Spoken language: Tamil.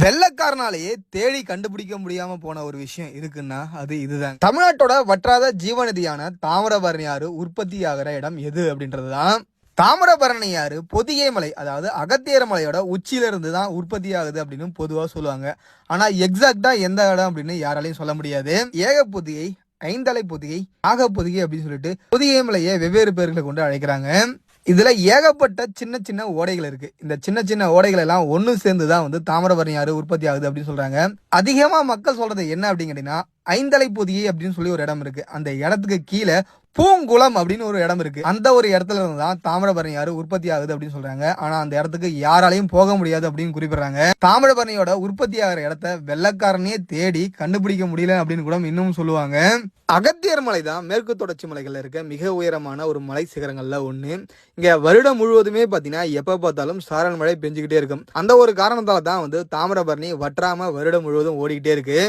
வெள்ளக்காரனாலேயே தேடி கண்டுபிடிக்க முடியாம போன ஒரு விஷயம் இருக்குன்னா அது இதுதான். தமிழ்நாட்டோட வற்றாத ஜீவநதியான தாமிரபரணி ஆறு உற்பத்தி ஆகிற இடம் எது அப்படின்றதுதான். தாமிரபரணி ஆறு பொதிகை மலை அதாவது அகத்தியர மலையோட உச்சியிலிருந்து தான் உற்பத்தி ஆகுது அப்படின்னு பொதுவா சொல்லுவாங்க. ஆனா எக்ஸாக்டா எந்த இடம் அப்படின்னு யாராலையும் சொல்ல முடியாது. ஏக பொதிகை ஐந்தலை பொதிகை ஆக பொதிகை அப்படின்னு சொல்லிட்டு பொதிகை மலையை வெவ்வேறு பேர்களை கொண்டு அழைக்கிறாங்க. இதில் ஏகப்பட்ட சின்ன சின்ன ஓடைகள் இருக்குது இந்த சின்ன சின்ன ஓடைகள் எல்லாம் ஒன்று சேர்ந்து தான் வந்து தாமிரபரணி ஆறு உற்பத்தி ஆகுது அப்படின்னு சொல்கிறாங்க அதிகமாக மக்கள் சொல்கிறது என்ன அப்படின்னு கேட்டீங்கன்னா ஐந்தலை பொதிகை அப்படின்னு சொல்லி ஒரு இடம் இருக்கு. அந்த இடத்துக்கு கீழே பூங்குளம் அப்படின்னு ஒரு இடம் இருக்கு. அந்த ஒரு இடத்துல இருந்து தான் தாமிரபரணி ஆறு உற்பத்தி ஆகுது அப்படின்னு சொல்றாங்க. ஆனா அந்த இடத்துக்கு யாராலையும் போக முடியாது அப்படின்னு குறிப்பிடுறாங்க. தாமிரபரணியோட உற்பத்தி ஆகிற இடத்த வெள்ளக்காரனையே தேடி கண்டுபிடிக்க முடியல அப்படின்னு கூட இன்னும் சொல்லுவாங்க. அகத்தியர் மலை தான் மேற்கு தொடர்ச்சி மலைகள்ல இருக்க மிக உயரமான ஒரு மலை சிகரங்கள்ல ஒண்ணு. இங்க வருடம் முழுவதுமே பாத்தீங்கன்னா எப்ப பார்த்தாலும் சாரல் மழை பெஞ்சுக்கிட்டே இருக்கும். அந்த ஒரு காரணத்தால தான் வந்து தாமிரபரணி வற்றாம வருடம் முழுவதும் ஓடிக்கிட்டே இருக்கு.